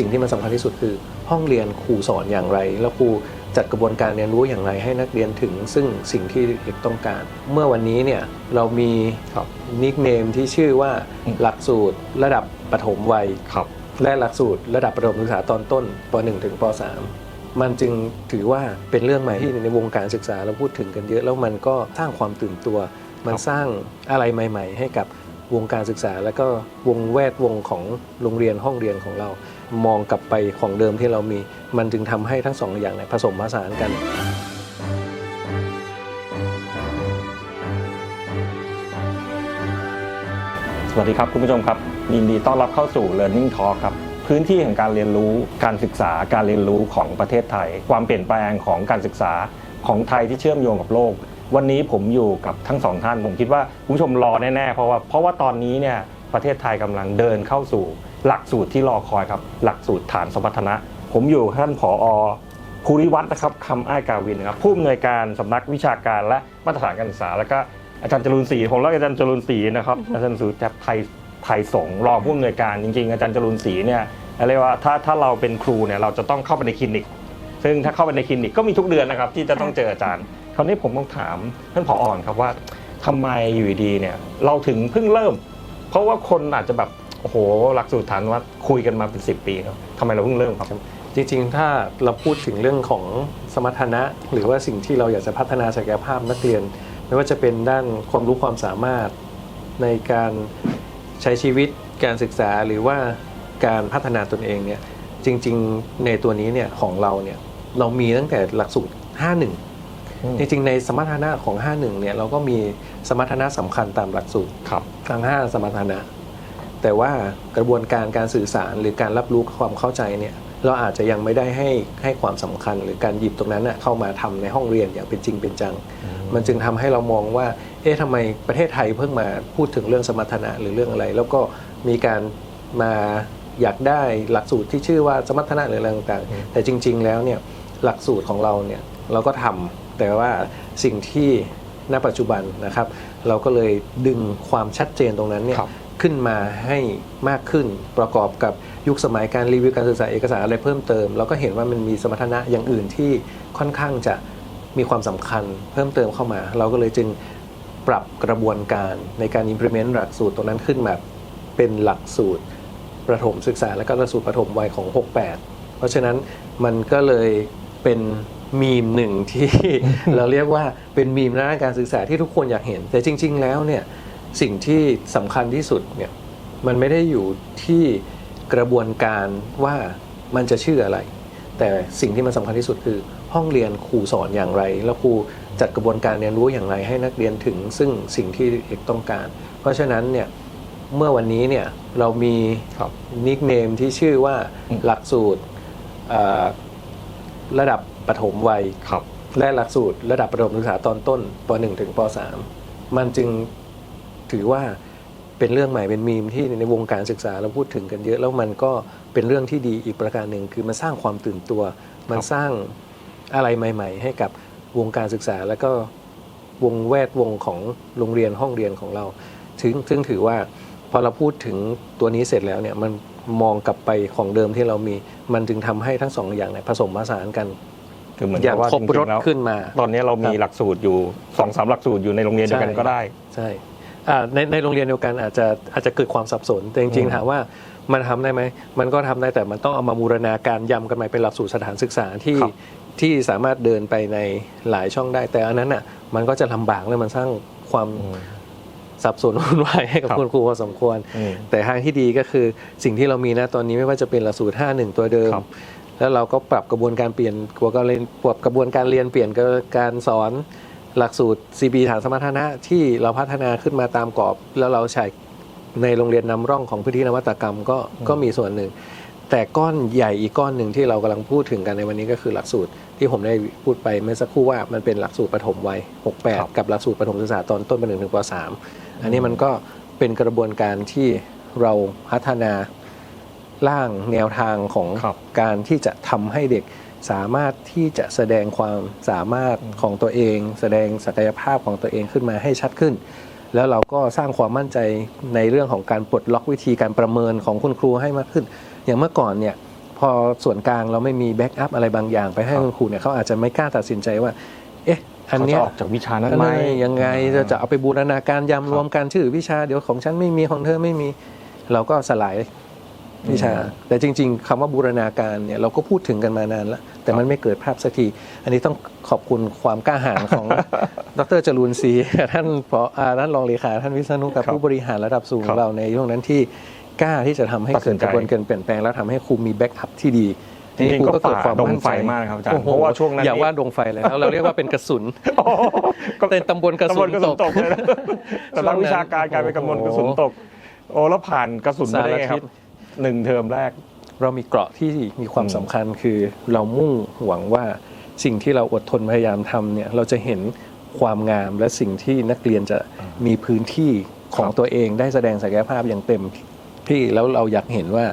สิ่งที่มันสำคัญที่สุดคือ ห้องเรียนครูสอนอย่างไร แล้วครูจัดกระบวนการเรียนรู้อย่างไรให้นักเรียนถึง ซึ่งสิ่งที่เด็กต้องการ เมื่อวันนี้เนี่ยเรามีครับนิกเนมที่ชื่อว่าอืมหลักสูตรระดับปฐมวัยครับและหลักสูตรระดับประถมศึกษาตอนต้นป .1 ถึงป .3 มันจึงถือว่าเป็นเรื่องใหม่ที่ในวงการศึกษาเราพูดถึงกันเยอะ แล้วมันก็สร้างความตื่นตัว มันสร้างอะไรใหม่ ๆ ให้กับวงการศึกษา แล้วก็วงแวดวงของโรงเรียนห้องเรียนของเรา มองกลับไปของเดิมที่เรามี มันจึงทำให้ทั้งสองอย่างเนี่ยผสมผสานกันสวัสดีครับ คุณผู้ชมครับ ยินดีต้อนรับเข้าสู่ Learning Talk ครับ พื้นที่แห่งการเรียนรู้การศึกษาการเรียนรู้ของประเทศไทย ความเปลี่ยนแปลงของการศึกษาของไทยที่เชื่อมโยงกับโลก วันนี้ผมอยู่กับทั้งสองท่าน ผมคิดว่าคุณผู้ชมรอแน่ๆเพราะว่าเพราะว่าตอนนี้เนี่ยประเทศไทยกำลังเดินเข้าสู่ หลักสูตรที่รอคอยครับ หลักสูตรฐานสมรรถนะ ผมอยู่ท่านผอภูริวัฒน์นะครับคำอ้ายกาวินนะครับผู้อำนวยการสำนักวิชาการและมาตรฐานการศึกษา แล้วก็อาจารย์จรุนศรีผมเรียกอาจารย์จรุนศรีนะครับอาจารย์สุแทบไทยไทยสงรองผู้อำนวยการจริงๆ อาจารย์จรุนศรีเนี่ยเรียกว่าถ้าถ้าเราเป็นครูเนี่ยเราจะต้องเข้าไปในคลินิก ซึ่งถ้าเข้าไปในคลินิกก็มีทุกเดือนนะครับ ที่จะต้องเจออาจารย์คราวนี้ผมต้องถามท่านผออ่อนครับว่าทำไมอยู่ดีเนี่ยเราถึงเพิ่งเริ่ม เพราะว่าคนอาจจะแบบ โอ้โห หลักสูตรฐานว่าคุยกันมาเป็น 10 ปีแล้วทำไมเราเพิ่งเริ่มครับ จริงๆ ถ้าเราพูดถึงเรื่องของสมรรถนะ หรือว่าสิ่งที่เราอยากจะพัฒนาศักยภาพนักเรียน ไม่ว่าจะเป็นด้านความรู้ความสามารถในการใช้ชีวิตการศึกษาหรือว่าการพัฒนาตนเองเนี่ยจริง ๆ ในตัวนี้เนี่ยของเราเนี่ยเรามีตั้งแต่หลักสูตร 51 จริงๆ ในสมรรถนะของ 51 เนี่ยเราก็มีสมรรถนะสำคัญตามหลักสูตรครับทั้ง 5 สมรรถนะ แต่ว่ากระบวนการการสื่อสารหรือการรับรู้ความเข้าใจเนี่ยเราอาจจะยังไม่ได้ให้ให้ความสำคัญ หรือการหยิบตรงนั้นนะเข้ามาทำในห้องเรียนอย่างเป็นจริงเป็นจัง มันจึงทำให้เรามองว่า เอ๊ะทำไมประเทศไทยเพิ่งมาพูดถึงเรื่องสมรรถนะหรือเรื่องอะไร แล้วก็มีการมาอยากได้หลักสูตรที่ชื่อว่าสมรรถนะหรืออะไรต่างอืมๆแต่จริง ๆ แล้วเนี่ยหลักสูตรของเราเนี่ยเราก็ทำแต่ว่าสิ่งที่ณปัจจุบันนะครับ เราก็เลยดึงความชัดเจนตรงนั้นเนี่ยครับ ขึ้นมาให้มากขึ้นประกอบกับยุคสมัยการรีวิวการศึกษาเอกสารอะไรเพิ่มเติมเราก็เห็นว่ามันมีสมรรถนะอย่างอื่นที่ค่อนข้างจะมีความสำคัญเพิ่มเติมเข้ามา เราก็เลยจึงปรับกระบวนการในการ implement หลักสูตรตรงนั้นขึ้นมาเป็นหลักสูตรประถมศึกษาและก็หลักสูตรประถมวัยของ 68 เพราะฉะนั้นมันก็เลยเป็นมีมหนึ่งที่เราเรียกว่าเป็นมีมด้านการศึกษาที่ทุกคนอยากเห็น แต่จริง ๆ แล้วเนี่ย สิ่งที่สำคัญที่สุดเนี่ยมันไม่ได้อยู่ที่กระบวนการว่ามันจะชื่ออะไร แต่สิ่งที่มันสำคัญที่สุดคือ ห้องเรียนครูสอนอย่างไร แล้วครูจัดกระบวนการเรียนรู้อย่างไร ให้นักเรียนถึงซึ่งสิ่งที่เด็กต้องการ เพราะฉะนั้นเนี่ยเมื่อวันนี้เนี่ยเรามีครับนิกเนมที่ชื่อว่าอืมหลักสูตรเอ่อระดับปฐมวัยครับและหลักสูตรระดับประถมศึกษาตอนต้นป .1 ถึงป .3 มันจึง ถือว่าเป็นเรื่องใหม่เป็นมีมที่ในวงการศึกษาเราพูดถึงกันเยอะ แล้วมันก็เป็นเรื่องที่ดีอีกประการหนึ่งคือมันสร้างความตื่นตัว มันสร้างอะไรใหม่ ๆ ให้กับวงการศึกษาแล้วก็วงแวดวงของโรงเรียนห้องเรียนของเราถึงซึ่งถือว่าพอเราพูดถึงตัวนี้เสร็จแล้วเนี่ยมันมองกลับไปของเดิมที่เรามีมันจึงทำให้ทั้งสองอย่างเนี่ยผสมผสานกันคือเหมือนอย่างกับว่าครบจรริถงๆแล้วขึ้นมา ตอนนี้เรามีครับหลักสูตรอยู่สองสามหลักสูตรอยู่ในโรงเรียนเดียวกันใช่ก็ได้ ใช่อ่า ในในโรงเรียนเดียวกันอาจจะอาจจะเกิดความสับสน แต่จริงอืมๆถามว่ามันทำได้ไหม มันก็ทำได้แต่มันต้องเอามาบูรณาการยำกันใหม่เป็นหลักสูตรสถานศึกษาที่ครับที่สามารถเดินไปในหลายช่องได้ แต่อันนั้นอะมันก็จะลำบากและมันสร้างความอืมสับสนวุ่นวายให้กับครับคุณครูพอสมควรอืมแต่ทางที่ดีก็คือสิ่งที่เรามีนะตอนนี้ไม่ว่าจะเป็นหลักสูตร 51 ตัวเดิมครับแล้วเราก็ปรับกระบวนการเปลี่ยนกระบวนการเรียนปรับกระบวนการเรียนเปลี่ยนการสอน หลักสูตร CB ฐานสมรรถนะที่เราพัฒนาขึ้นมาตามกรอบ แล้วเราใช้ในโรงเรียนนำร่องของพื้นที่นวัตกรรมก็ก็มีส่วนหนึ่ง แต่ก้อนใหญ่อีกก้อนหนึ่งที่เรากำลังพูดถึงกันในวันนี้ก็คือหลักสูตรที่ผมได้พูดไปเมื่อสักครู่ว่ามันเป็นหลักสูตรปฐมวัยครับ68 กับหลักสูตรปฐมศึกษาตอนต้นป .1 ถึงป .3 อันนี้มันก็เป็นกระบวนการที่เราพัฒนาร่างแนวทางของครับการที่จะทำให้เด็ก สามารถที่จะแสดงความสามารถของตัวเอง แสดงศักยภาพของตัวเองขึ้นมาให้ชัดขึ้น แล้วเราก็สร้างความมั่นใจในเรื่องของการปลดล็อกวิธีการประเมินของคุณครูให้มากขึ้น อย่างเมื่อก่อนเนี่ยพพอส่วนกลางเราไม่มีแบ็กอัพอะไรบางอย่าง ไปให้ครับคุณครูเนี่ยเขาอาจจะไม่กล้าตัดสินใจว่า เอ๊ะอันเขาเนี้จะยออกจากวิชานั้นอันไหมไหนยังไงจะจะเอาไปบูรณาการยำรวมกันชื่อวิชาเดี๋ยวของฉันไม่มีของเธอไม่มี เราก็สลาย วิชา แต่จริง ๆคำว่าบูรณาการเนี่ยเราก็พูดถึงกันมานานแล้วแต่มันไม่เกิดภาพสักที อันนี้ต้องขอบคุณความกล้าหาญของดรจรูนศรีท่านผออ่าท่านรองเลขาท่านวิษณุกับครับผู้บริหารระดับสูงคขรัอบงเราในช่วงนั้นที่กล้าที่จะทำให้ตัดสิเกินดใจกระบวนการเปลี่ยนแปลงแล้วทำให้ครูมีแบ็กอัพที่ดีจริงๆคก็เกิดฝ่าดงไฟมากนะครับอาจารย์โอ้โหเพราะว่าช่วงนั้นอย่านี่ว่าดงไฟเลยแล้วเราเรียกว่าเป็นกระสุนโอ้โหก็เป็นตำบลกระสุนตำบลกระสุนตตกกเลยนะแต่นักวิชาการกลายเป็นกำบลกระสุนตก โอ้แล้วผ่านกระสุนมาได้ไงครับ หนึ่งเทอมแรก เรามีเกราะที่มีความอืมสำคัญคือเรามุ่งหวังว่าสิ่งที่เราอดทนพยายามทำเนี่ยเราจะเห็นความงามและสิ่งที่นักเรียนจะมีพื้นที่ของตัวเองได้แสดงศักยภาพอย่างเต็มที่แล้วเราอยากเห็นว่า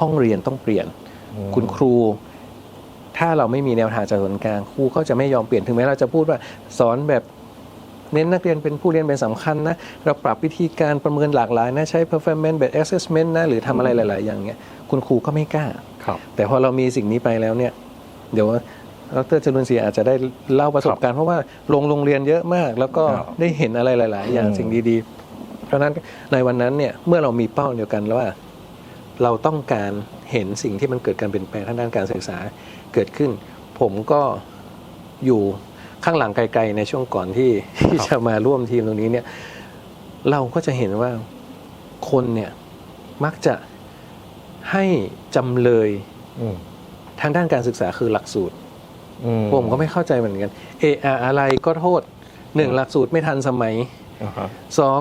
ห้องเรียนต้องเปลี่ยน คุณครู ถ้าเราไม่มีแนวทางจากส่วนกลางครูก็จะไม่ยอมเปลี่ยนถึงแม้เราจะพูดว่าสอนแบบ เน้นนักเรียนเป็นผู้เรียนเป็นสำคัญนะ เราปรับวิธีการประเมินหลากหลายนะใช้ performance based assessment นะหรือทำอะไรหลาย ๆ อย่างเงี้ยคุณครูก็ไม่กล้าครับแต่พอเรามีสิ่งนี้ไปแล้วเนี่ยเดี๋ยวดรจรุนศรีอาจจะได้เล่าประสบการณ์เพราะว่าลงโรงเรียนเยอะมาก แล้วก็ครับได้เห็นอะไรหลาย ๆ อย่างอืมสิ่งดีๆ เพราะฉะนั้นในวันนั้นเนี่ยเมื่อเรามีเป้าเดียวกันแล้วว่า เราต้องการเห็นสิ่งที่มันเกิดการเปลี่ยนแปลงทางด้านการศึกษาเกิดขึ้น ผมก็อยู่ ข้างหลังไกลๆในช่วงก่อนที่ที่จะมาร่วมทีมตรงนี้เนี่ย เราก็จะเห็นว่าคนเนี่ยมักจะให้จำเลยอืมทางด้านการศึกษาคือหลักสูตรอืผมก็ไม่เข้าใจเหมือนกัน เอออะไรก็โทษหนึ่งหลักสูตรไม่ทันสมัยอ่าฮะสอง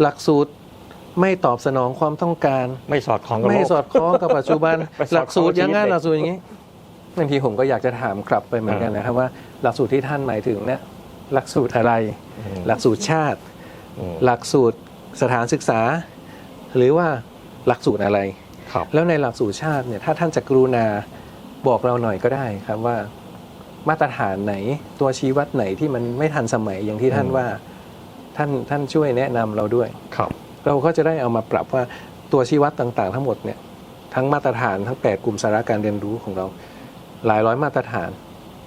หลักสูตรไม่ตอบสนองความต้องการ ไม่สอดคล้องกับไม่โลกสอดคล้องกับปัจจุบันไปสอดคล้องหลักสูตรอย่างงั้นชีวิตเด็กหลักสูตรอย่างนี้ บางทีผมก็อยากจะถามกลับไปเหมือนกันอ่านนะครับว่าหลักสูตรที่ท่านหมายถึงเนี่ยหลักสูตรอะไรอืมหลักสูตรชาติอืมหลักสูตรสถานศึกษา หรือว่าหลักสูตรอะไรครับแล้วในหลักสูตรชาติเนี่ยถ้าท่านจะกรุณาบอกเราหน่อยก็ได้ครับว่ามาตรฐานไหนตัวชี้วัดไหนที่มันไม่ทันสมัยอย่างที่ท่านอืมว่าท่านท่านช่วยแนะนำเราด้วยครับ เราก็จะได้เอามาปรับว่าตัวชี้วัดต่างๆ ทั้งหมดเนี่ยทั้งมาตรฐานทั้ง 8 กลุ่มสาระการเรียนรู้ของเรา หลายร้อยมาตรฐาน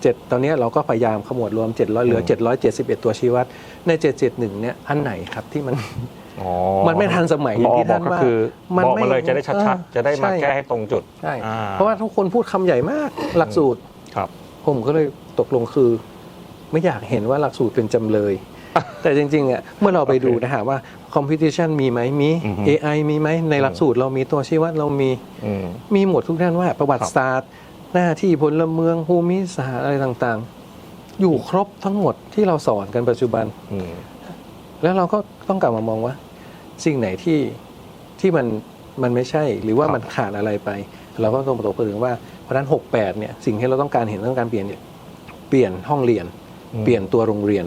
เจ็ดตอนนี้เราก็พยายามขมวดรวม 700 เหลือ 771 ตัวชี้วัดใน 771 เนี่ยอันไหนครับที่มันอ๋อมันไม่ทันสมัยอย่างที่บท่านก็ว่าคือมันบอกไม่มาเลยจะได้ชัดเออๆจะได้มาใช่แก้ให้ตรงจุดใช่อ่เพราะว่าทุกคนพูดคำใหญ่มากหลักสูตรครับ ผมก็เลยตกลงคือ ไม่อยากเห็นว่าหลักสูตรเป็นจำเลย แต่จริงๆอะเมื่อเราไปดูโอเคนะฮะว่าคอมพิ t ชันมีไหมมีอือฮึ AI มีไหมในหลักสูตรเรามีตัวชี้วัดเรามีอืมมีหมดทุกด้านว่าประวัติศาสตร์ หน้าที่พลเมืองภูมิศาสตร์อะไรต่างๆ อยู่ครบทั้งหมดที่เราสอนกันปัจจุบันอืมแล้วเราก็ต้องกลับมามองว่า สิ่งไหนที่ที่มันมันไม่ใช่หรือว่าครับมันขาดอะไรไป เราก็ต้องตกผลึกว่าเพราะฉะนั้น 68 เนี่ยสิ่งที่เราต้องการเห็นต้องการเปลี่ยนเนี่ยเปลี่ยนห้องเรียนอืมเปลี่ยนตัวโรงเรียน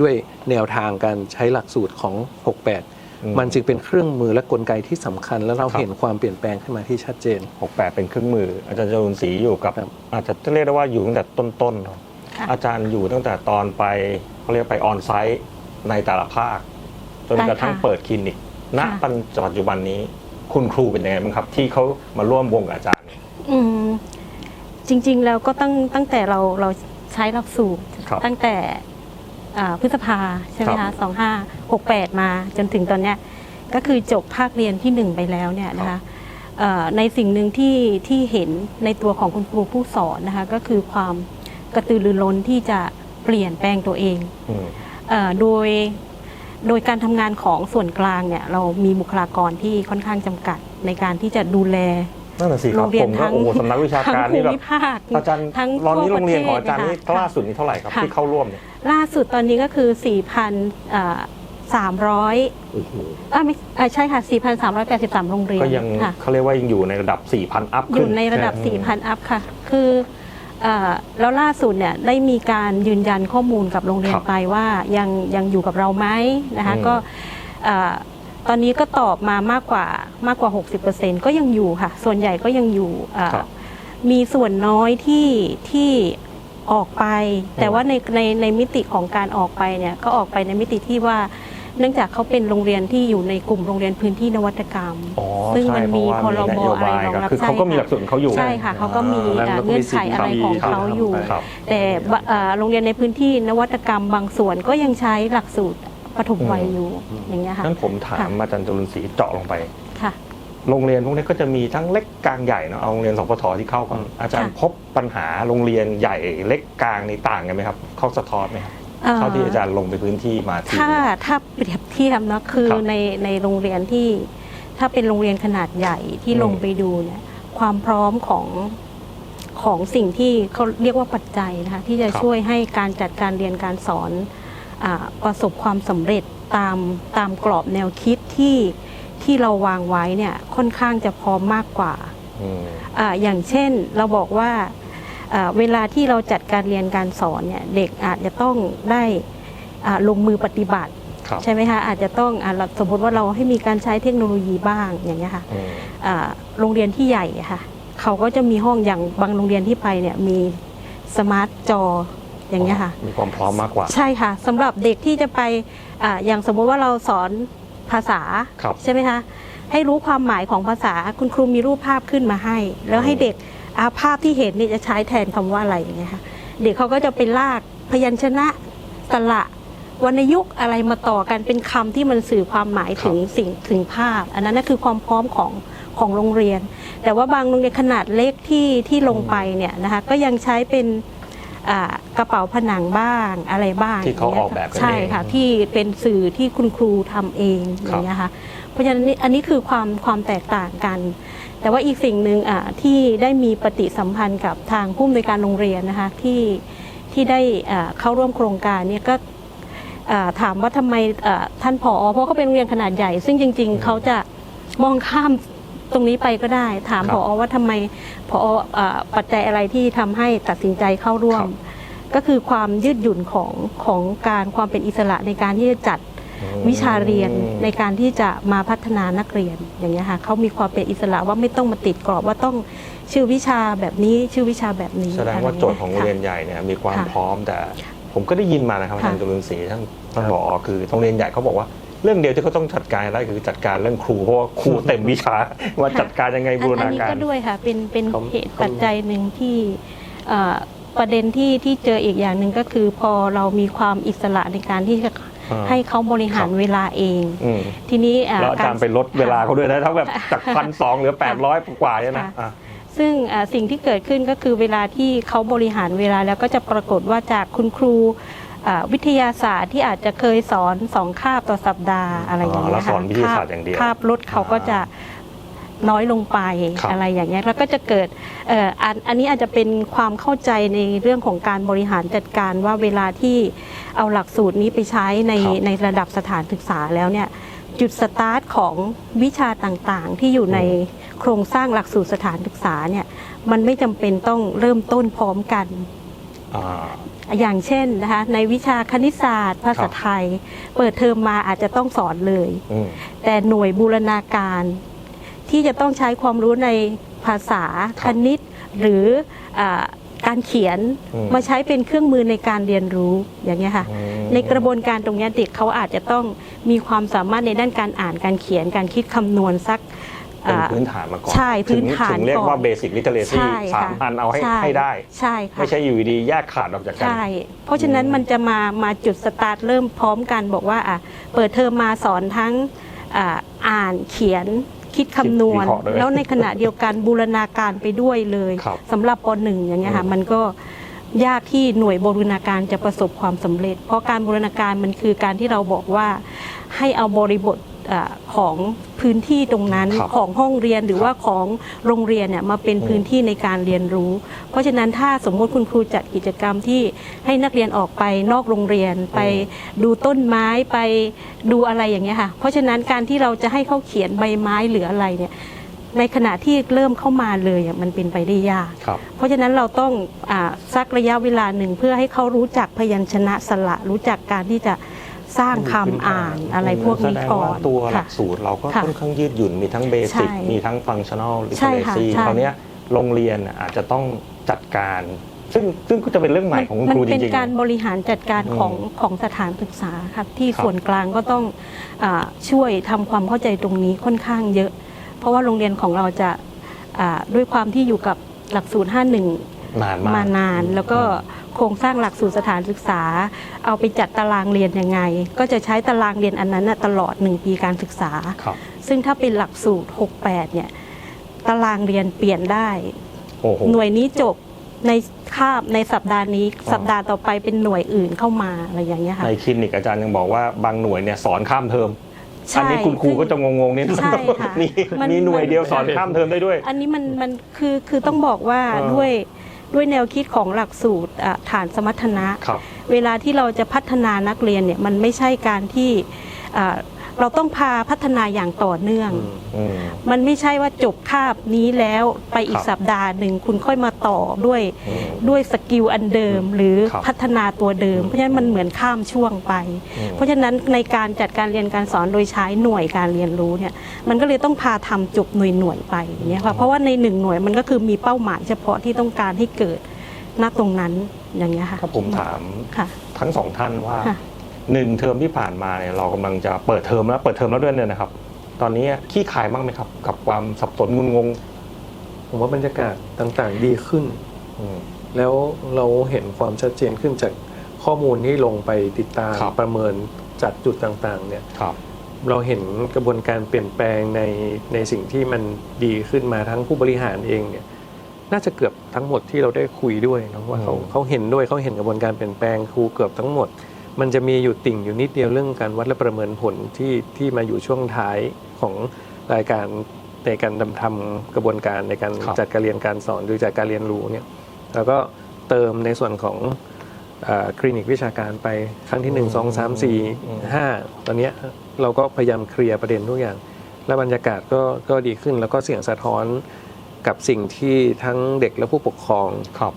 ด้วยแนวทางการใช้หลักสูตรของอื68 มันจึงเป็นเครื่องมือและกลไกที่สำคัญ แล้วเราครับเห็นความเปลี่ยนแปลงขึ้นมาที่ชัดเจน 68 เป็นเครื่องมือ อาจารย์จรูนศรีอยู่กับครับ อาจจะเรียกได้ว่าอยู่ตั้งแต่ต้นๆเนอะค่ะอาจารย์อยู่ตั้งแต่ตอนไปเขาเรียกไปออนไซต์ในแต่ละภาคจนกระทั่งใช่ค่ะเปิดคลินิกณค่ะปัจจุบันนี้คุณครูเป็นยังไงบ้างครับ ที่เขามาร่วมวงกับอาจารย์อืมจริง ๆ แล้วก็ตั้งตั้งแต่เราเราใช้หลักสูตรครับตั้งแต่อ่า พฤษภาใช่ไหมครัคะบ สองห้าหกแปดมาจนถึงตอนเนี้ยก็คือจบภาคเรียนที่หนึ่งไปแล้วเนี่ยนะครัคะบเอ่อในสิ่งหนึ่งที่ที่เห็นในตัวของคุณครูผู้สอนนะคะก็คือความกระตือรือร้นที่จะเปลี่ยนแปลงตัวเอง อืม เอ่อโดยโดยการทำงานของส่วนกลางเนี่ยเรามีบุคลากรที่ค่อนข้างจำกัดในการที่จะดูแล นั่นแหะสิคโรรับงเรียผนมก็ทั้งโอ้โหสำนักวิชาทั้งการภูนี่แบบมิภาคอาจารย์ทั้งตอนนี้ทั่วโรงเรียนของปะอาทศจารย์นี่ค่ะล่าสุดนี่เท่าไหร่ครับค่ะ ที่เข้าร่วมเนี่ยล่าสุดตอนนี้ก็คือ 4,000สามร้อยโอ้โหอ่าไม่อ่าใช่ค่ะ 4,383 โรงเรียนก็ยังค่ะ เขาเรียกว่ายังอยู่ในระดับ 4,000 อัพอขึ้นยู่ในระดับอืม4,000 อัพค่ะ คือเอ่อแล้วล่าสุดเนี่ยได้มีการยืนยันข้อมูลกับโรงเรียนครับไปว่ายังยังอยู่กับเราไหมนะคะ อืมก็เอ่อ ตอนนี้ก็ตอบมามากกว่ามากกว่า 60%ก็ยังอยู่ค่ะ ส่วนใหญ่ก็ยังอยู่เอ่อครับ มีส่วนน้อยที่ที่ออกไป แต่ว่าในในในมิติของการออกไปเนี่ยก็ออกไปในมิติที่ว่า เนื่องจากเขาเป็นโรงเรียนที่อยู่ในกลุ่มโรงเรียนพื้นที่นวัตกรรม อ๋อซึ่งใช่มันเพมีราะว่าพรบมีนโยอะไรบายรองก็รับคือเขาก็มีหลักสูตรของเขาอยู่ ใช่ค่ะเขาก็มีอ่าอ่าแล้วก็มีเงื่อนไขอะไรของเขาอยู่ ครับ แต่บะอ่าโรงเรียนในพื้นที่นวัตกรรมบางส่วนก็ยังใช้หลักสูตร ปฐมวัยอยู่อืมอย่างเงี้ยค่ะงั้นผมถามค่ะอาจารย์จรุนศรีเจาะลงไปค่ะ โรงเรียนพวกนี้ก็จะมีทั้งเล็กกลางใหญ่เนาะเอาโรงเรียนสพทที่เข้ากันอืมอาจารย์ค่ะพบปัญหาโรงเรียนใหญ่เล็กกลางนี่ต่างกันไหมครับเข้าสะท้อนไหมครับเอ่อเท่าที่อาจารย์ลงไปพื้นที่มาทีถ้าถ้าเปรียบเทียบเนอะคือครับในในโรงเรียนที่ ถ้าเป็นโรงเรียนขนาดใหญ่ที่อืมลงไปดูเนี่ยความพร้อมของของสิ่งที่เขาเรียกว่าปัจจัยนะคะที่จะช่วยให้การจัดการเรียนการสอนอา ประสบความสำเร็จตามตามกรอบแนวคิดที่ที่เราวางไว้เนี่ยค่อนข้างจะพร้อมมากกว่าอืมอ่าอย่างเช่นเราบอกว่าอ่าเวลาที่เราจัดการเรียนการสอนเนี่ยเด็กอาจจะต้องได้อ่าลงมือปฏิบัติครับใช่ไหมคะอาจจะต้องอาเราสมมติว่าเราให้มีการใช้เทคโนโลยีบ้างอย่างเงี้ยค่ะอืมอ่าโรงเรียนที่ใหญ่อะค่ะเขาก็จะมีห้องอย่างบางโรงเรียนที่ไปเนี่ยมีสมาร์ทจอ อย่างเงี้ยค่ะ มีความพร้อมมากกว่า ใช่ค่ะสำหรับเด็กที่จะไปอาอย่างสมมติว่าเราสอนภาษาครับ ใช่ไหมคะให้รู้ความหมายของภาษาคุณครูมีรูปภาพขึ้นมาให้ แล้วให้เด็กอาภาพที่เห็นนี่จะใช้แทนคำว่าอะไรอย่างเงี้ยค่ะเด็กเขาก็จะไปลากพยัญชนะสระวรรณยุกต์อะไรมาต่อกันเป็นคำที่มันสื่อความหมายถึงสิ่งถึงภาพ อันนั้นน่ะคือความพร้อมของของโรงเรียน แต่ว่าบางโรงเรียนขนาดเล็กที่ที่ลงไปเนี่ยนะคะก็ยังใช้เป็น อ่ากระเป๋าผนังบ้างอะไรบ้างที่เขาย่งงี้ยออกแบบกันใช่เองค่ะที่เป็นสื่อที่คุณครูทำเองอย่างเงี้ยค่ะเพราะฉะนั้นนี่อันนี้คือความความแตกต่างกัน แต่ว่าอีกสิ่งหนึ่งอะที่ได้มีปฏิสัมพันธ์กับทางผู้อำนวยการโรงเรียนนะคะที่ที่ได้อ่าเข้าร่วมโครงการเนี่ยก็อ่าถามว่าทำไมอ่าท่านผอ เพราะเขาเป็นโรงเรียนขนาดใหญ่ ซึ่งจริง ๆเขาจะมองข้าม ตรงนี้ไปก็ได้ ถามครับผอว่าทำไมผออ่าปัจจัยอะไรที่ทำให้ตัดสินใจเข้าร่วมครับก็คือความยืดหยุ่นของของการความเป็นอิสระในการที่จะจัดวิชาเรียนในการที่จะมาพัฒนานักเรียนอย่างเงี้ยค่ะเขามีความเป็นอิสระว่าไม่ต้องมาติดกรอบว่าต้องชื่อวิชาแบบนี้ชื่อวิชาแบบนี้แสดงว่าโจทย์ของโรงเรียนค่ะใหญ่เนี่ยมีความค่ะพร้อมแต่ ผมก็ได้ยินมานะครับอาค่ะจารย์จรุนศรีท่านท่านบอกคือโรงเรียนใหญ่เขาบอกว่า เรื่องเดียวที่เขาต้องจัดการได้คือจัดการเรื่องครูเพราะว่าครูเต็มวิชาว่าจัดการยังไงบูรอัณานนี้การก็ด้วยค่ะ เป็นเป็นเขาเหตุเขาปัจจัยหนึ่งที่เอ่อประเด็นที่ที่เจออีกอย่างหนึ่งก็คือพอเรามีความอิสระในการที่จะอ่าให้เขาบริหารครับเวลาเองอืมทีนี้เอ่อแล้วอาจารย์ไปลดเวลาเขาด้วยนะทั้งแบบจากพันสองเหลือแปดร้อยกว่าเนี่ยนะค่ะอะซึ่งอ่าสิ่งที่เกิดขึ้นก็คือเวลาที่เขาบริหารเวลาแล้วก็จะปรากฏว่าจากคุณครูอ่า วิทยาศาสตร์ที่อาจจะเคยสอนสองคาบต่อสัปดาห์อะไรอย่างอ๋อเงี้ยแล้วสค่ะอนวิทยาศาสตร์อย่างเดียวคาบลดเขาก็จะน้อยลงไปครับอะไรอย่างเงี้ยแล้วก็จะเกิดเอ่ออันอันนี้อาจจะเป็นความเข้าใจในเรื่องของการบริหารจัดการว่าเวลาที่เอาหลักสูตรนี้ไปใช้ในครับในระดับสถานศึกษาแล้วเนี่ยจุดสตาร์ทของวิชาต่างๆ ที่อยู่ในโครงสร้างหลักสูตรสถานศึกษาเนี่ยมันไม่จำเป็นต้องเริ่มต้นพร้อมกัน อ่าอย่างเช่นนะคะในวิชาคณิตศาสตร์ ภาครัษาบไทย เปิดเทอมมาอาจจะต้องสอนเลย อืม แต่หน่วยบูรณาการ ที่จะต้องใช้ความรู้ในภาษาคครับณิต หรืออาการเขียนอืม มาใช้เป็นเครื่องมือในการเรียนรู้อย่างเงี้ยค่ะ อืม ในกระบวนการตรงเนี้ยเด็กเขาอาจจะต้องมีความสามารถในด้านการอ่านการเขียนการคิดคำนวณสัก เป็นอ่าพื้นฐานมาก่อนใช่พื้นฐานถึงถึงเรียกก่อนว่าเบสิ c ลิเทเรซีใช่สาค่ะมอันเอาให้ช่ให้ได้ใช่ค่ะไม่ใช่อยู่ดีๆแยกขาดออกจากกันใช่เพราะฉะนั้นมันจะมามาจุดสตาร์ทเริ่มพร้อมกันบอกว่าอะเปิดเทอมมาสอนทั้งอ่าอ่านเขียนคิดคำนวณคิดวิเคราะห์ด้วยแล้วในขณะเดียวกันบูรณาการไปด้วยเลยครับสำหรับปหนึ่งอย่างเงี้ยค่ะอืมมันก็ยากที่หน่วยบูรณาการจะประสบความสำเร็จ เพราะการบูรณาการมันคือการที่เราบอกว่าให้เอาบริบท อาของพื้นที่ตรงนั้นครับของห้องเรียนหรือครับว่าของโรงเรียนเนี่ยมาเป็นอืมพื้นที่ในการเรียนรู้ เพราะฉะนั้นถ้าสมมติคุณครูจัดกิจกรรมที่ให้นักเรียนออกไปนอกโรงเรียนไปดูต้นไม้ไปดูอะไรอย่างเงี้ยค่ะเพราะฉะนั้นการที่เราจะให้เขาเขียนใบไม้หรืออะไรเนี่ยในขณะที่เริ่มเข้ามาเลยอะมันเป็นไปได้ยาก ครับ เพราะฉะนั้นเราต้องอาสักระยะเวลาหนึ่งเพื่อให้เขารู้จักพยัญชนะสระรู้จักการที่จะ สร้างคำอ่านอะไรพวกนี้แสดงก่อว่านตัวหลัค่ะ กสูตรเราก็ค่ะค่อนข้างยืดหยุ่นมีทั้งเบสิกใช่มีทั้งฟังชั่น a ลลิใช่เทเรค่ะซีใช่ คราวเนี้ยโรงเรียนน่ะอาจจะต้องจัดการ ซึ่งซึ่งก็จะเป็นเรื่องใหม่ของคุณมัครูจเป็นริง การบริหารจัดการอืมของของสถานศึกษาครับที่ครับส่วนกลางก็ต้องอาช่วยทำความเข้าใจตรงนี้ค่อนข้างเยอะ เพราะว่าโรงเรียนของเราจะอ่าด้วยความที่อยู่กับหลักสูตร 51 ๆ นานมากมานานแล้วก็ โครงสร้างหลักสูตรสถานศึกษา เอาไปจัดตารางเรียนยังไง ก็จะใช้ตารางเรียนอันนั้นน่ะตลอด 1 ปีการศึกษา ครับ ซึ่งถ้าเป็นหลักสูตร 68 เนี่ยตารางเรียนเปลี่ยนได้ โอ้โห หน่วยนี้จบในคาบในสัปดาห์นี้อ๋อ สัปดาห์ต่อไปเป็นหน่วยอื่นเข้ามาอะไรอย่างเงี้ยค่ะในคลินิกอาจารย์ยังบอกว่าบางหน่วยเนี่ยสอนข้ามเทอมใช่อันนี้คุณครูก็จะงงๆนิดนึงใช่ค่ะมีมันมีหน่วยเดียวสอนข้ามเทอมได้ด้วย อันนี้มันมันคือคือต้องบอกว่าเออด้วย ด้วยแนวคิดของหลักสูตรอะฐานสมรรถนะครับเวลาที่เราจะพัฒนานักเรียนเนี่ยมันไม่ใช่การที่อ่า เราต้องพาพัฒนาอย่างต่อเนื่องอืมอืม มันไม่ใช่ว่าจบคาบนี้แล้วไปอีคกรับสัปดาห์หนึ่งคุณค่อยมาต่อด้วยอืมด้วยสกิลอันเดิมหรือครับพัฒนาตัวเดิม เพราะฉะนั้นมันเหมือนข้ามช่วงไป อืม เพราะฉะนั้นในการจัดการเรียนการสอนโดยใช้หน่วยการเรียนรู้เนี่ยมันก็เลยต้องพาทำจบหน่วยหน่วยๆไปอย่างเงี้ยค่ะเพราะว่าในหนึ่งหน่วยมันก็คือมีเป้าหมายเฉพาะที่ต้องการให้เกิดณตรงนั้นอย่างเงี้ยค่ะถ้าผมถามค่ะ ทั้งสองท่านว่า ค่ะ หนึ่งเทอมที่ผ่านมาเนี่ยเรากำลังจะเปิดเทอมแล้วเปิดเทอมแล้วด้วยเนี่ยนะครับ ตอนนี้ขี้ขายบ้างไหมครับ กับความสับสนงุนงง ผมว่าบรรยากาศต่างๆดีขึ้นอืมแล้วเราเห็นความชัดเจนขึ้นจากข้อมูลที่ลงไปติดตามครับประเมินจากจุดต่างๆ เนี่ยครับเราเห็นกระบวนการเปลี่ยนแปลงในในสิ่งที่มันดีขึ้นมาทั้งผู้บริหารเองเนี่ยน่าจะเกือบทั้งหมดที่เราได้คุยด้วยเนอะว่าเขาอืมเขาเห็นด้วยเขาเห็นกระบวนการเปลี่ยนแปลงครูเกือบทั้งหมด มันจะมีอยู่ติ่งอยู่นิดเดียวเรื่องการวัดและประเมินผลที่ที่มาอยู่ช่วงท้ายของรายการในการดำทำกระบวนการในการครับจัดการเรียนการสอนหรือจัดการเรียนรู้เนี่ยแล้วก็เติมในส่วนของอ่าคลินิกวิชาการไปครั้งที่ 1 2 3 4 5 ตอนเนี้ยเราก็พยายามเคลียร์ประเด็นทุกอย่าง และบรรยากาศก็ก็ดีขึ้นแล้วก็เสียงสะท้อนกับสิ่งที่ทั้งเด็กและผู้ปกครองครับ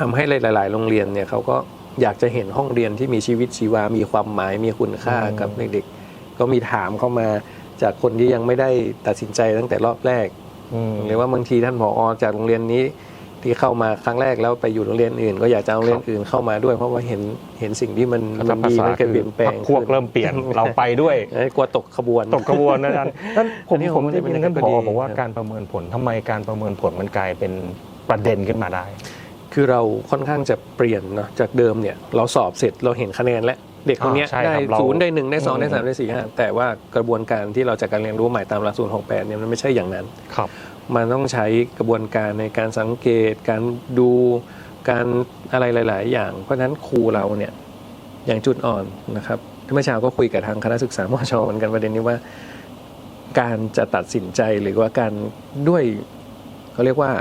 ทำให้หลาย ๆ โรงเรียนเนี่ยเขาก็ อยากจะเห็นห้องเรียนที่มีชีวิตชีวา มีความหมาย มีคุณค่าอืมกับเด็กๆ ก็มีถามเข้ามาจากคนที่ยังไม่ได้ตัดสินใจตั้งแต่รอบแรกอืมหรือว่าบางทีท่านผอจากโรงเรียนนี้ที่เข้ามาครั้งแรกแล้วไปอยู่โรงเรียนอื่น ก็อยากจะเอาโรงเรียนอื่นเข้ามาด้วยเพราะว่าเห็นเห็นสิ่งที่มันภามันษาดีมันเกิดคืเปลี่ยนแปลงพวกเริ่มเปลี่ยนเราไปด้วยเอ้ยกลัวตกขบวนตกกระบวนนะอาจารย์นั่นผมอันนี้ผมผมได้ยินท่านก็ผดีอบอกว่าครับการประเมินผลทำไมการประเมินผลมันกลายเป็นประเด็นขึ้นมาได้ คือเราค่อนข้างจะเปลี่ยนเนาะจากเดิมเนี่ยเราสอบเสร็จเราเห็นคะแนนแล้วเด็กคนเนี้ยอ่าใช่ได้ครับเราศูนย์ได้หนึ่งได้สองได้สามอืมได้สี่ห้าแต่ว่ากระบวนการที่เราจัดการเรียนรู้ใหม่ตามหลักสูตรหกแปดเนี่ยมันไม่ใช่อย่างนั้นครับ มันต้องใช้กระบวนการในการสังเกต การดูการอะไรหลาย ๆ อย่าง เพราะฉะนั้นครูเราเนี่ยอย่างจุดอ่อนนะครับเมื่อเช้าก็คุยกับทางคณะศึกษามชเหมือนกันประเด็นนี้ว่า การจะตัดสินใจหรือว่าการด้วยเขาเรียกว่า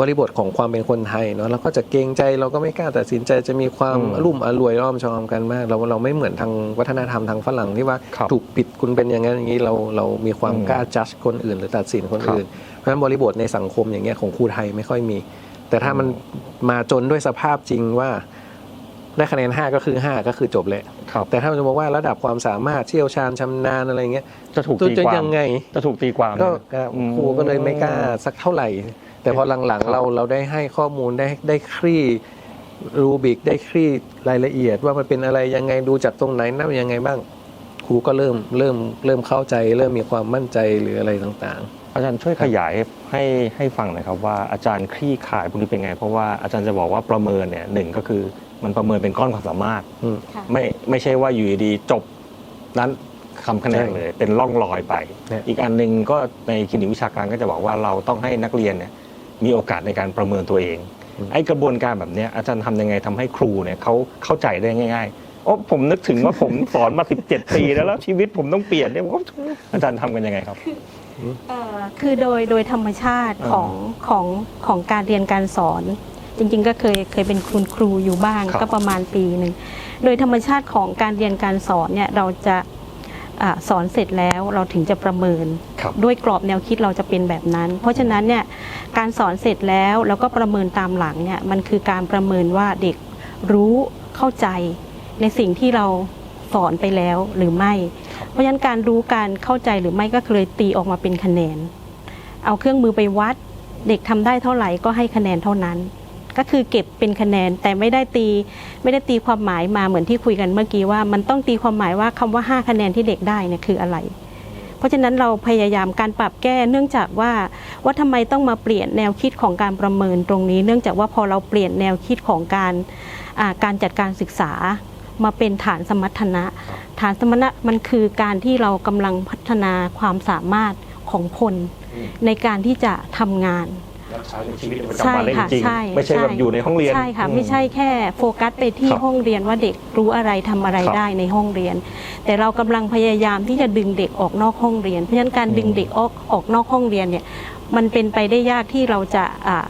บริบทของความเป็นคนไทยเนาะเราก็จะเกรงใจเราก็ไม่กล้าตัดสินใจจะมีความอืมรุ่มอรวยอ้อมชอมกันมาก เราเราไม่เหมือนทางวัฒนธรรมทางฝรั่งที่ว่าครับถูกปิดคุณเป็นอย่างนั้นอย่างนี้เราเรามีความอืมกล้าจัดคนอื่น หรือตัดสินคนครับอื่น เพราะฉะนั้นบริบทในสังคมอย่างเงี้ยของครูไทยไม่ค่อยมี แต่ถ้ามันมาจนด้วยสภาพจริงว่าได้คะแนน 5 ก็คือ 5 ก็คือจบเลยครับแต่ถ้ามันจะบอกว่าระดับความสามารถเชี่ยวชาญชำนาญอะไรเงี้ย จะถูกตัวตีจะความยังไง จะถูกตีความก็อืมครูก็เลยไม่กล้าสักเท่าไหร่ แต่พอหลังครับๆเราเราได้ให้ข้อมูลได้ได้คลี่รูบิกได้คลี่รายละเอียดว่ามันเป็นอะไรยังไงดูจากตรงไหนนั่นยังไงบ้าง ครูก็เริ่มเริ่มเริ่มเข้าใจ เริ่มมีความมั่นใจหรืออะไรต่างอาจารย์ช่วยขยายให้ให้ฟังหน่อยครับว่าอาจารย์คลี่ขายพวกนี้เป็นไง เพราะว่าอาจารย์จะบอกว่าประเมินเนี่ยหนึ่งก็คือมันประเมินเป็นก้อนความสามารถๆอืมไม่ไม่ใช่ว่าอยู่ดีๆจบนั้นคำคะแนนใช่เลยเป็นร่องรอยไปเนี่ยอีกอันหนึ่งก็ในคลินิกวิชาการก็จะบอกว่าเราต้องให้นักเรียนเนี่ย มีโอกาสในการประเมินตัวเอง ไอ้กระบวนการแบบเนี้ยอาจารย์ทำยังไงทำให้ครูเนี่ยเขาเข้าใจได้ง่ายๆโอ้ผมนึกถึงว่าผมสอนมา 17 ปีแล้วแล้วชีวิตผมต้องเปลี่ยนเนี่ยผมก็อาจารย์ทำกันยังไงครับเอ่อคือโดยโดยธรรมชาติอ่าของของของการเรียนการสอน จริง ๆ ก็เคยเคยเป็นคุณครูอยู่บ้างครับก็ประมาณปีหนึ่งโดยธรรมชาติของการเรียนการสอนเนี่ยเราจะ อาสอนเสร็จแล้วเราถึงจะประเมินครับด้วยกรอบแนวคิดเราจะเป็นแบบนั้น เพราะฉะนั้นเนี่ยการสอนเสร็จแล้วแล้วก็ประเมินตามหลังเนี่ยมันคือการประเมินว่าเด็กรู้เข้าใจในสิ่งที่เราสอนไปแล้วหรือไม่ เพราะฉะนั้นการรู้การเข้าใจหรือไม่ก็เลยตีออกมาเป็นคะแนน เอาเครื่องมือไปวัด เด็กทำได้เท่าไหร่ก็ให้คะแนนเท่านั้น ก็คือเก็บเป็นคะแนนแต่ไม่ได้ตี ไม่ได้ตีความหมายมาเหมือนที่คุยกันเมื่อกี้ว่า มันต้องตีความหมายว่าคำว่า 5 คะแนนที่เด็กได้เนี่ยคืออะไร เพราะฉะนั้นเราพยายามการปรับแก้เนื่องจากว่าว่าทำไมต้องมาเปลี่ยนแนวคิดของการประเมินตรงนี้ เนื่องจากว่าพอเราเปลี่ยนแนวคิดของการการจัดการศึกษามาเป็นฐานสมรรถนะ ฐานสมรรถนะมันคือการที่เรากำลังพัฒนาความสามารถของคนในการที่จะทำงาน ใช้ในชีวิตประใช่จำวันได้ค่ะจริง ใช่ๆไม่ใช่แบบอยู่ในห้องเรียน ใช่ค่ะอืไม่ใช่แค่โฟกัสไปที่ครับห้องเรียนว่าเด็กรู้อะไรทำอะไรครับได้ในห้องเรียน แต่เรากำลังพยายามที่จะดึงเด็กออกนอกห้องเรียน เพราะฉะนั้นการอืมดึงเด็กออกออกนอกห้องเรียนเนี่ยมันเป็นไปได้ยากที่เราจะอ่า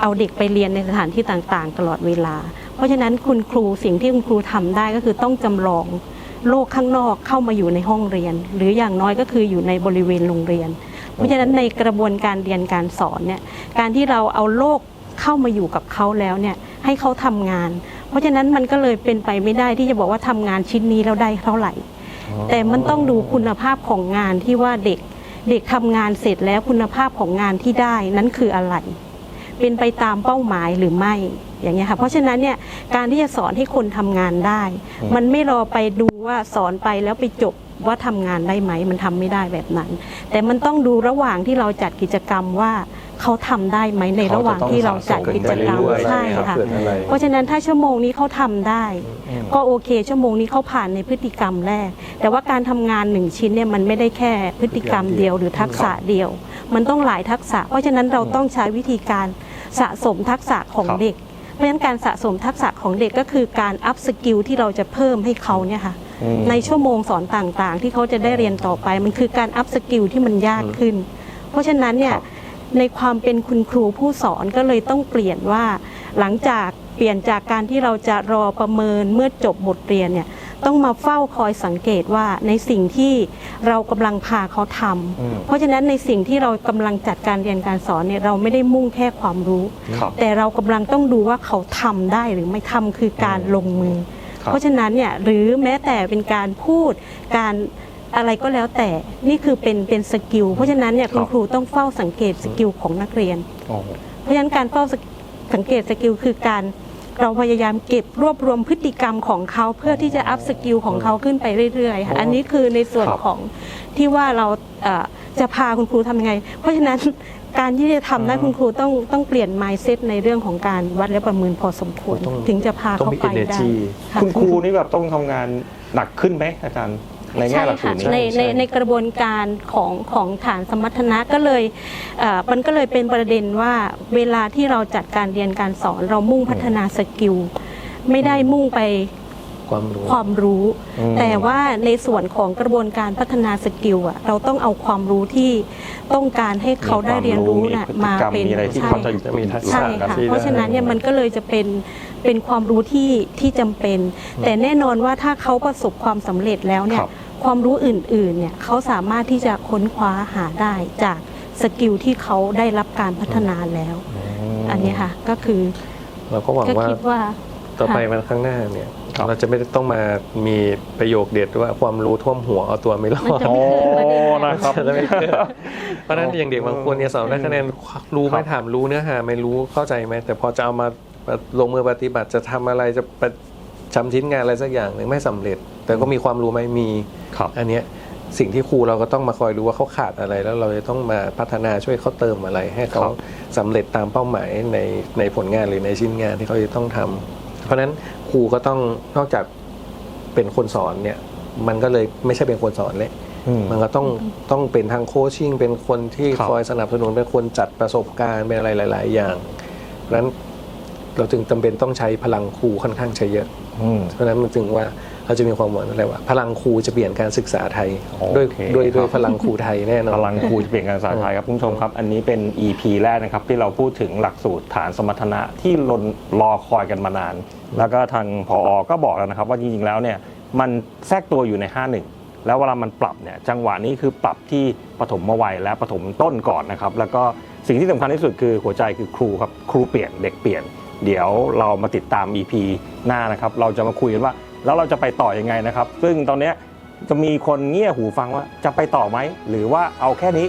เอาเด็กไปเรียนในสถานที่ต่างๆ ตลอดเวลา เพราะฉะนั้นคุณครูสิ่งที่คุณครูทำได้ก็คือต้องจำลองโลกข้างนอกเข้ามาอยู่ในห้องเรียน หรืออย่างน้อยก็คืออยู่ในบริเวณโรงเรียน เพราะฉะนั้นในกระบวนการเรียนการสอนเนี่ยการที่เราเอาโลกเข้ามาอยู่กับเขาแล้วเนี่ยให้เขาทำงาน เพราะฉะนั้นมันก็เลยเป็นไปไม่ได้ที่จะบอกว่าทำงานชิ้นนี้แล้วได้เท่าไหร่ แต่มันต้องดูคุณภาพของงานที่ว่าเด็กเด็กทำงานเสร็จแล้วคุณภาพของงานที่ได้นั้นคืออะไร เป็นไปตามเป้าหมายหรือไม่อย่างเงี้ยค่ะเพราะฉะนั้นเนี่ยการที่จะสอนให้คนทำงานได้ มันไม่รอไปดูว่าสอนไปแล้วไปจบ ว่าทำงานได้ไหมมันทำไม่ได้แบบนั้น แต่มันต้องดูระหว่างที่เราจัดกิจกรรมว่าเขาทำได้ไหมในระหว่างที่เราจัดกิจกรรมเกิดอะไรใช่ค่ะเกิดอะไรเพราะฉะนั้นถ้าชั่วโมงนี้เขาทำได้อืมก็โอเคชั่วโมงนี้เขาผ่านในพฤติกรรมแรก แต่ว่าการทำงานหนึ่งชิ้นเนี่ยมันไม่ได้แค่พฤติกรรมเดียวหรือทักษะเดียว มันต้องหลายทักษะ เพราะฉะนั้นเราต้องใช้วิธีการสะสมทักษะของครับเด็ก เพราะฉะนั้นการสะสมทักษะของเด็กก็คือการอัพสกิลที่เราจะเพิ่มให้เขาเนี่ยค่ะอืม ในชั่วโมงสอนต่างๆ ที่เขาจะได้เรียนต่อไป มันคือการอัพสกิลที่มันยากขึ้น เพราะฉะนั้นเนี่ยครับในความเป็นคุณครูผู้สอนก็เลยต้องเปลี่ยนว่า หลังจากเปลี่ยนจากการที่เราจะรอประเมินเมื่อจบบทเรียนเนี่ยต้องมาเฝ้าคอยสังเกตว่าในสิ่งที่เรากำลังพาเขาทำอืมเพราะฉะนั้นในสิ่งที่เรากำลังจัดการเรียนการสอนเนี่ยเราไม่ได้มุ่งแค่ความรู้ครับแต่เรากำลังต้องดูว่าเขาทำได้หรือไม่ทำคือการลงมือครับ เพราะฉะนั้นเนี่ยหรือแม้แต่เป็นการพูดการอะไรก็แล้วแต่นี่คือเป็นเป็นสกิลเพราะฉะนั้นเนี่ยคุณครูต้องเฝ้าสังเกตสกิลของนักเรียนโอ้โหเพราะฉะนั้นการเฝ้าสสังเกตสกิลคือการ เราพยายามเก็บรวบรวมพฤติกรรมของเขาเพื่อที่จะอัพสกิลของเขาขึ้นไปเรื่อยๆค่ะอันนี้คือในส่วนครับของที่ว่าเราเอ่อจะพาคุณครูทำยังไง เพราะฉะนั้นการที่จะทำได้อ่าคุณครูต้องต้องเปลี่ยน mindset ในเรื่องของการวัดและประเมินพอสมควรต้องถึงจะพาต้องเขามีไปได้ energy ะคุณครูนี่แบบต้องทำงานหนักขึ้นไหมอาจารย์ ในแง่ใช่หลักสูค่ะตรนี้ในในในกระบวนการของของฐานสมรรถนะก็เลยเอ่อมันก็เลยเป็นประเด็นว่าเวลาที่เราจัดการเรียนการสอนเรามุ่งพัฒนาสกิลไม่ได้มุ่งไปความรู้ความรู้อืมแต่ว่าในส่วนของกระบวนการพัฒนาสกิลอะเราต้องเอาความรู้ที่ต้องการให้เขาได้เรียนรู้น่ะมีมาพฤติกรรเป็นมีอะไรที่ใช่เขาจะจะมีทักษะใช่กันค่ะที่เพราะฉะนั้นเนี่ยได้มันก็เลยจะเป็นเป็นความรู้ที่ที่จำเป็น แต่แน่นอนว่าถ้าเขาประสบความสำเร็จแล้วเนี่คยรับ ความรู้อื่นๆเนี่ยเขาสามารถที่จะค้นคว้าหาได้จากสกิลที่เขาได้รับการพัฒนาแล้วมอันนี้ค่ะก็คือเราก็หวังก็ว่าคิดว่า ต่อไปค่ะวันข้างหน้าเนี่ย ครับ เราจะไม่ได้ต้องมามีประโยคเด็ดว่าความรู้ท่วมหัวเอาตัวไม่รอมันดจะ โอ้ไม่เกิดประเด็นแบบนะครับ จะไม่เกิด เพราะฉะนั้นอย่างเด็กบางคนเนี่ยสอบได้คะแนนรู้ไหม่ถามรู้เนื้อหาไม่รู้เข้าใจไหมแต่พอจะเอามาลงมือปฏิบัติจะทำอะไรจะประชำชิ้นงานอะไรสักอย่างหนึ่งไม่สำเร็จ แต่ก็มีความรู้ไหมมีครับอันเนี้ยสิ่งที่ครูเราก็ต้องมาคอยดูว่าเขาขาดอะไร แล้วเราจะต้องมาพัฒนาช่วยเขาเติมอะไร ให้เขาครับสำเร็จตามเป้าหมายในในผลงานหรือในชิ้นงานที่เขาจะต้องทำเพราะฉะนั้นครูก็ต้องนอกจากเป็นคนสอนเนี่ย มันก็เลยไม่ใช่เป็นคนสอนเลยอืมมันก็ต้องต้องเป็นทางโคชชิ่งเป็นคนที่ครับคอยสนับสนุนเป็นคนจัดประสบการณ์เป็นอะไรหลาย ๆ อย่างเพราะฉะนั้นเราจึงจำเป็นต้องใช้พลังครูค่อนข้างใช้เยอะอืมเพราะฉะนั้นมันจึงว่า เราจะมีความหวังอะไรว่าพลังครูจะเปลี่ยนการศึกษาไทยโอเคด้วยด้วยครับ ด้วยพลังครูไทยแน่นอน พลังครูจะเปลี่ยนการศึกษาไทยครับคุณผู้ชมครับ อันนี้เป็น EP แรกนะครับ ที่เราพูดถึงหลักสูตรฐานสมรรถนะที่รนรอคอยกันมานาน แล้วก็ทางผอก็บอกแล้วนะครับ ว่าจริงๆแล้วเนี่ยมันแทรกตัวอยู่ใน 51 แล้วเวลามันปรับเนี่ยจังหวะนี้คือปรับที่ปฐมวัยและปฐมต้นก่อนนะครับ แล้วก็สิ่งที่สำคัญที่สุดคือหัวใจคือครูครับครูเปลี่ยนเด็กเปลี่ยน เดี๋ยวเรามาติดตาม EP หน้านะครับ เราจะมาคุยกันว่า แล้วเราจะไปต่อยังไงนะครับ ซึ่งตอนนี้จะมีคนเงี่ยหูฟังว่าจะไปต่อไหมหรือว่าเอาแค่นี้